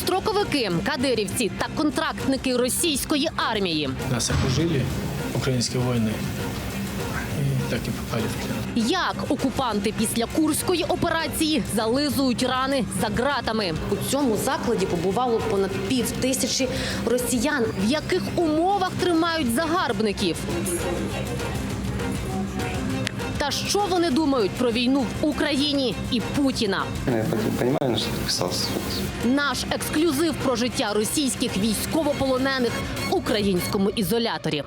Строковики, кадирівці та контрактники російської армії. Нас окружили украинские воины и так и попали в плен. Як окупанти після курської операції зализують рани за ґратами? У цьому закладі побувало понад пів тисячі росіян. В яких умовах тримають загарбників? Та що вони думають про війну в Україні і Путіна? Я на что. Наш ексклюзив про життя російських військовополонених в українському ізоляторі.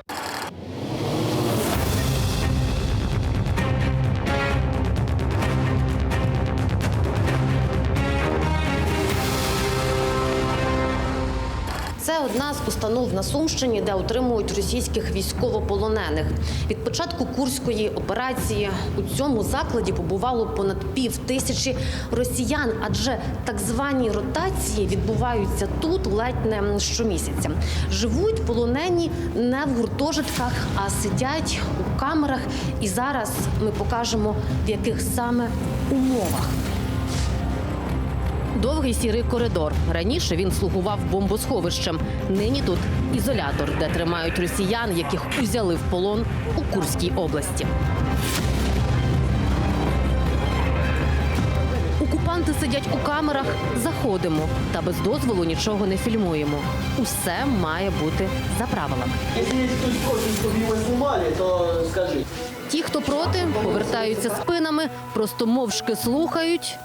Це одна з установ на Сумщині, де утримують російських військовополонених. Від початку курської операції у цьому закладі побувало понад пів тисячі росіян, адже так звані ротації відбуваються тут ледь не щомісяця. Живуть полонені не в гуртожитках, а сидять у камерах. І зараз ми покажемо в яких саме умовах. Довгий сірий коридор. Раніше він слугував бомбосховищем. Нині тут ізолятор, де тримають росіян, яких узяли в полон у Курській області. Окупанти сидять у камерах, заходимо та без дозволу нічого не фільмуємо. Усе має бути за правилами. Его то скажи. Ті, хто проти, повертаються спинами, просто мовчки слухають.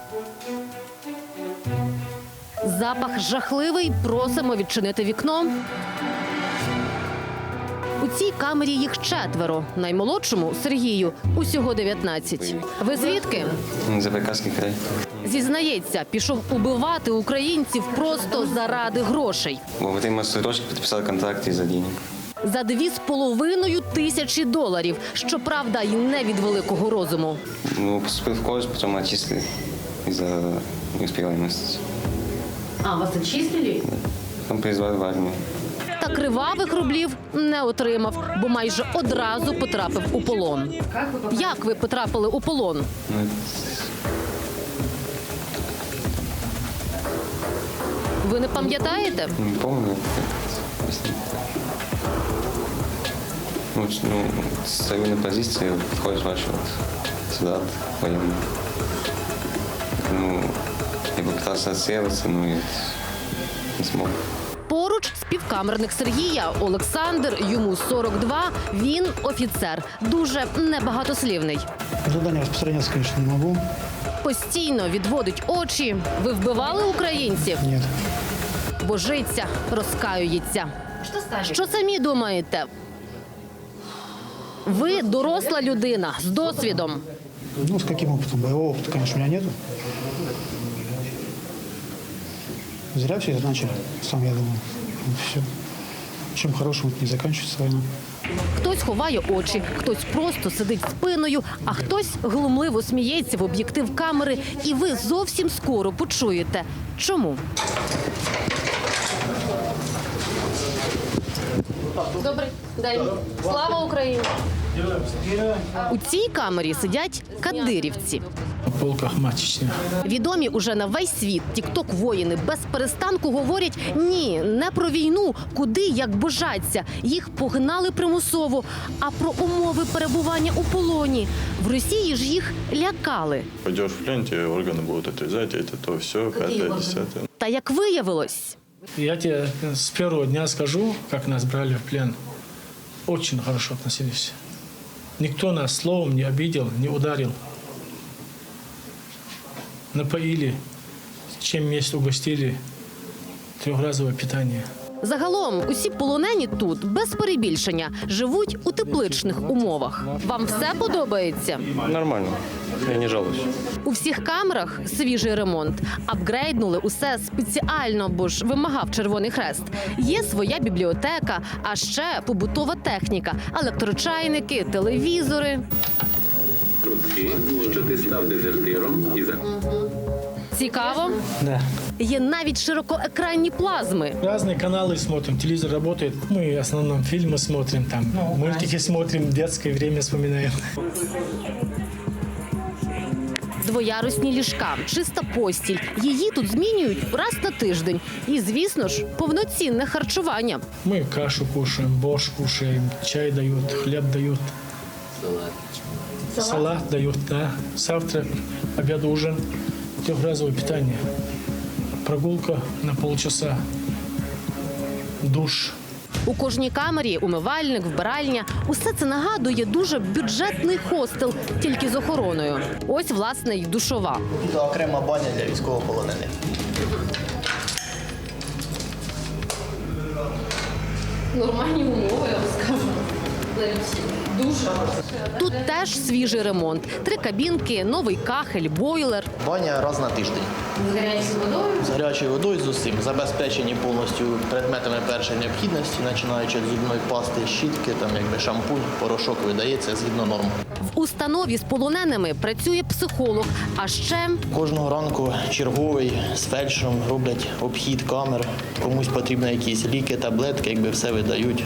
Запах жахливий. Просимо відчинити вікно. У цій камері їх четверо. Наймолодшому Сергію усього 19. Ви звідки? Забайкальский край. Зізнається, пішов убивати українців просто заради грошей. Во время срочки подписал контракт из-за денег. За дві з половиною тисячі доларів. Щоправда, й не від великого розуму. Ну, поступил в колледж, потом отчислили из-за неуспеваемости. А вас очистили? Потом призвали в армию. Та кривавих рублів не отримав, бо майже одразу потрапив у полон. Як ви потрапили у полон? Ну, Ви не пам'ятаєте? не помню. Если- Ну, ну, стою на позиции, подходит ваш солдат военный. Ну, я попытался отсеиваться, но и не смог. Поруч співкамерник Сергія Олександр. Йому 42, Він офіцер, дуже небагатослівний. Задание распространяться, конечно, не могу. Постійно відводить очі. Ви вбивали українців? Нет. Божиться, розкаюється. Що самі думаєте? Ви доросла людина з досвідом. Ну, с каким опытом? Боевого опыта, конечно, у меня нету. Зря все это начали, сам я думал. Все. Чем хорошим не заканчивается война. Хтось ховає очі, хтось просто сидить спиною, а хтось глумливо сміється в об'єктив камери, і ви зовсім скоро почуєте. Чому? Добрий день. Слава Україні! У цій камері сидять кадирівці На полках матичных. Відомі уже на весь світ тікток воїни без перестанку говорять ні, не про війну, куди як божаться. Їх погнали примусово. А про умови перебування у полоні в Росії ж їх лякали. Пойдешь в плен, тебе органы будут отрезать, а это то, все, пятое, десятое. Та як виявилось, Я тебе с первого дня скажу, как нас брали в плен. Очень хорошо относились. Никто нас словом не обидел, не ударил. Напоили, чем месть угостили. Трехразовое питание. загалом усі полонені тут без перебільшення живуть у тепличних умовах. Вам все подобається? Нормально. Я не жалуюсь. У всіх камерах свіжий ремонт. Апгрейднули усе спеціально, бо ж вимагав Червоний Хрест. Є своя бібліотека, а ще побутова техніка, електрочайники, телевізори Чутки, що ти став дезертиром і за Цікаво. Да. Є навіть широкоекранні плазми. Разные каналы смотрим, телевизор работает. Мы в основном фильмы смотрим, там мультики смотрим, детское время вспоминаем. двоярусні ліжка, чиста постіль. Її тут змінюють раз на тиждень. І, звісно ж, повноцінне харчування. Мы кашу кушаем, борщ кушаем, чай дают, хлеб дают. Салат дают, да. Завтрак, обед, ужин. Трехразовое питание. Прогулка на полчаса. Душ. У кожній камері умивальник, вбиральня. Усе це нагадує дуже бюджетний хостел, тільки з охороною. Ось власне й душова. Тут окрема баня для військовополонених. Нормальні умови, я вам скажу. Дуже. Тут теж свіжий ремонт. Три кабінки, новий кахель, бойлер. Баня раз на тиждень. З гарячою водою. З гарячою водою з усім. Забезпечені повністю предметами першої необхідності, починаючи від зубної пасти, щітки, там якби шампунь, порошок видається згідно норм. В установі з полоненими працює психолог. А ще Кожного ранку черговий з фельдшером роблять обхід камер. Комусь потрібні якісь ліки, таблетки, якби все видають.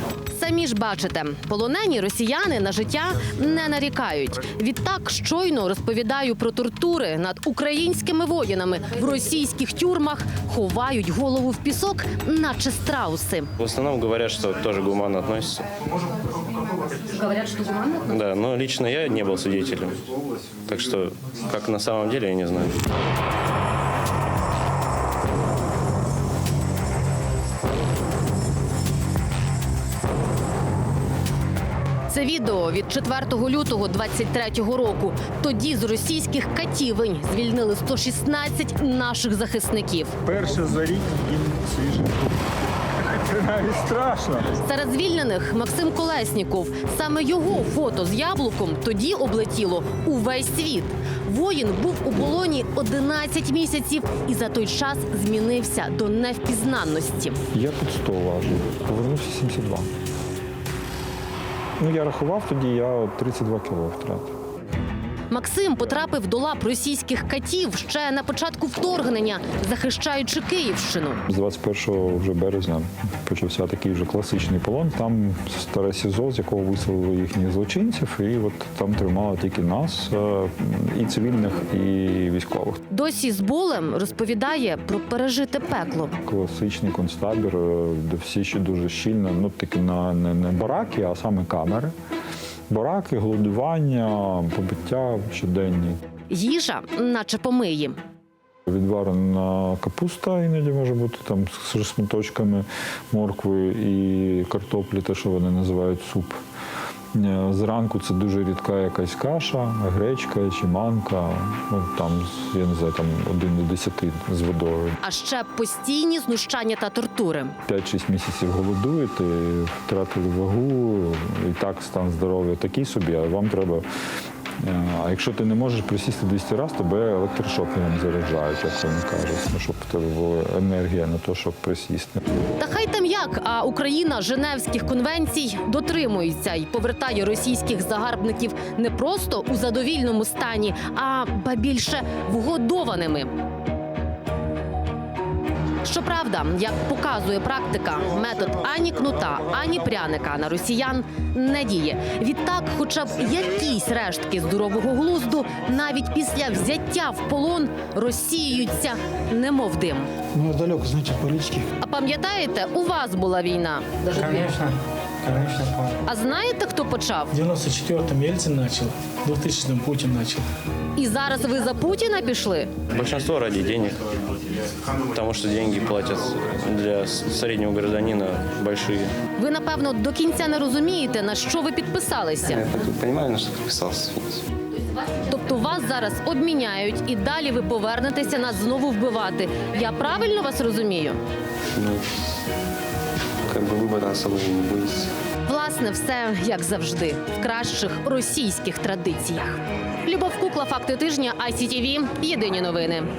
Самі ж бачите, полонені росіяни на життя не нарікають. Відтак щойно розповідаю про тортури над українськими воїнами в російських тюрмах ховають голову в пісок, наче страуси. В основном говорят, что тоже гуманно относятся. Говорять, що гуманно? Да, но лично я не был свидетелем. Так что, как на самом деле, я не знаю. Це відео від 4 лютого 23-го року. Тоді з російських катівень звільнили 116 наших захисників. Перше за рік їм свіжий. Це навіть страшно. Серед звільнених Максим Колесніков. Саме його фото з яблуком тоді облетіло увесь світ. Воїн був у полоні 11 місяців і за той час змінився до невпізнанності. Я тут 100 важив, повернувся 72. Ну, я рахував тоді, я 32 кіло втратив. Максим потрапив до лап російських катів ще на початку вторгнення, захищаючи Київщину. З 21 вже березня почався такий вже класичний полон. Там старе СІЗО, з якого виселили їхніх злочинців, і от там тримали тільки нас, е, і цивільних, і військових. Досі з болем розповідає про пережите пекло. Класичний концтабір, е, де всі ще дуже щільно, ну таки на не, не бараки, а саме камери. Бараки, голодування, побиття щоденні. Їжа, наче помиї. Відварена капуста іноді може бути там з шматочками моркви і картоплі, те, що вони називають суп. Е, Зранку це дуже рідка якась каша, гречка чи манка. Ну там я не знаю, там один до десяти з водою. А ще постійні знущання та тортури. 5-6 місяців голодуєте, втратили вагу, і так стан здоров'я такий собі, а вам треба. Е, А якщо ти не можеш присісти 200 разів, тебе електрошокером заряджають, як вони кажуть, ну, щоб тебе була енергія на те, щоб присісти. Та хай там як, а Україна Женевських конвенцій дотримується і повертає російських загарбників не просто у задовільному стані, а ба більше вгодованими. Щоправда, як показує практика, метод ані кнута, ані пряника на росіян не діє. Відтак, хоча б якісь рештки здорового глузду, навіть після взяття в полон розсіюються, немов дим. Ну, я далеко, знаете, от политики. А пам'ятаєте, у вас була війна? Конечно, конечно, помню. А знаєте, хто почав? В 94-м Ельцин начал, в 2000-м Путин начал. І зараз ви за Путіна пішли? Большинство ради денег. Потому что деньги платят для с- среднего гражданина большие. Ви напевно до кінця не розумієте, на що ви підписалися. Я так понимаю, на что подписался. Тобто вас зараз обміняють і далі ви повернетеся нас знову вбивати. Я правильно вас розумію? Ну, как бы выбора особо и не будет. Власне, все як завжди, в кращих російських традиціях. Любов Кукла, факти тижня, ICTV, Єдині новини.